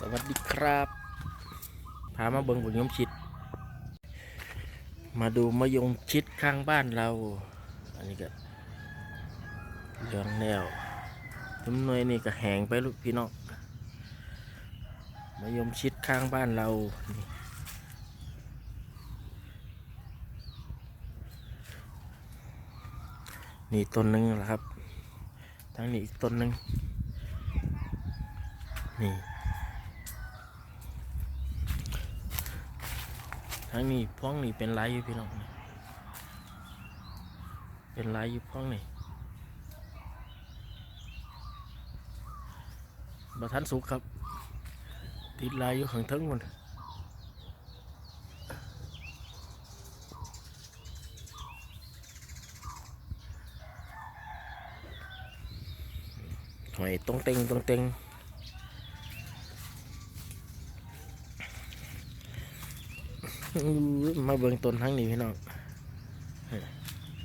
สวัสดีครับ พามาเบิงบุญยมชิด มาดูมะยงชิดข้างบ้านเรา อันนี้ก็เรื่องแนวทุ่มหน่วยนี่ก็แหงไปลูกพี่น้องมะยมชิดข้างบ้านเรา นี่นี่ต้นหนึ่งแล้วครับทั้งนี้อีกต้นหนึ่งนี่ ทั้งนี้พ้องนี่เป็นลายอยู่พี่น้องนี่เป็นลายอยู่พ้องนี่บทันสุกครับ ติดลายอยู่ข้างเทึงมันหอยตรงเต็งตรงเต็ง อื้อ มาเบิ่งต้นทั้งนี้พี่น้อง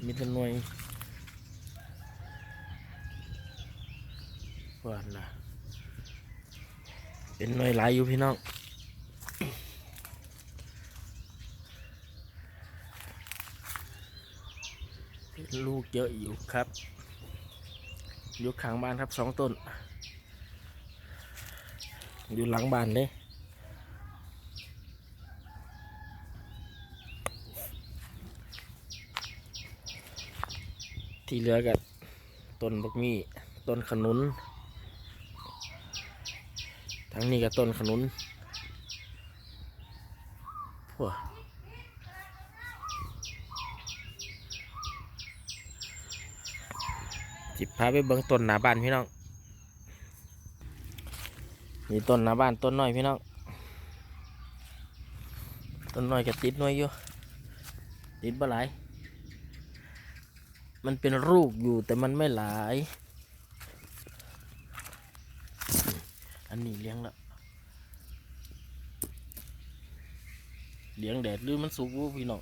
มีต้นหน่วยหวานละเป็นหน่วยหลายอยู่พี่น้องลูกเยอะอยู่ครับอยู่ข้างบ้านครับสองต้น อยู่หลังบ้านเลย ที่เหลือกับต้นบักมี่ต้นขนุน ทั้งนี้กับต้นขนุนพวจิบพาไปเบิ่งต้นหน้าบ้านพี่น้องมีต้นหน้าบ้านต้นน้อยพี่น้องต้นน้อยกับติดน้อยอยู่ติดบ่หลาย มันเป็นรูปอยู่แต่มันไม่หลาย อันนี้เลี้ยงแล้วเลี้ยงแดดหรือมันสุกวูพี่น้อง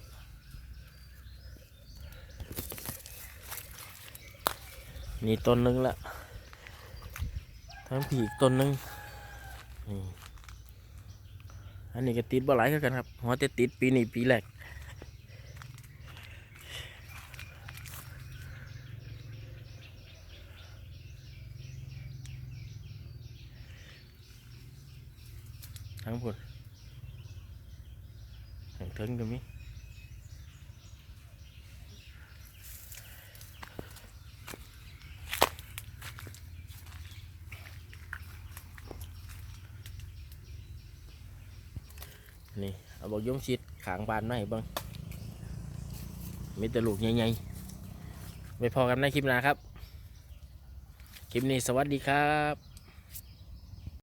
นี่ต้นหนึงละทั้งผีอีกต้นหนึงนี่อันนี้ก็ติดบ่หลายกันครับหัวแต่ติดปีนี้ปีแรก ทั้งหมดทั้งถึงตรงนี้นี่เอาบอกยงชิดขางบานมาให้เบ้างมีแต่ลูกใหญ่ๆไปพอกันในคลิปหน้าครับ คลิปนี้สวัสดีครับ